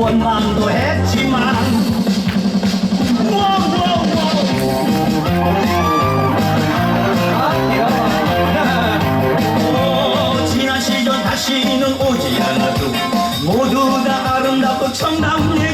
원망도 했지만 오, 지난 시절 다시는 오지 않아도 모두 다 아름답고 청담 얘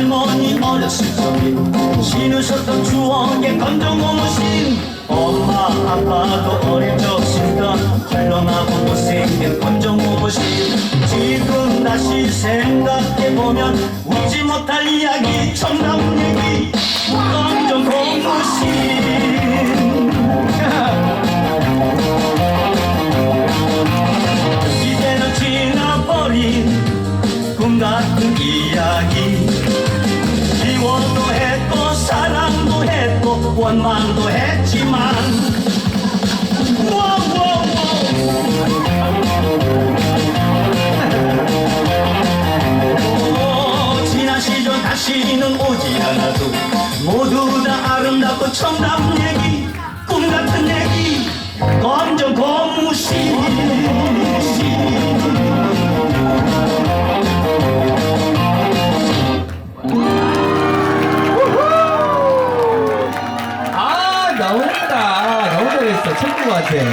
할머니 어렸을 적에 신으셨던 추억의 검정 고무신 엄마 아빠도 어릴 적 신던 헐렁하고 못생긴 검정 고무신 지금 다시 생각해보면 웃지 못할 이야기 청담 얘기 검정 고무신. 이제는 지나버린 꿈 같은 이야기 원망도 했지만. 오, 지난 시절 다시는 오지 않아도 모두 다 아름답고 청담 얘기 꿈 같은 얘기 잘한다. 너무 잘했어. 친구한테.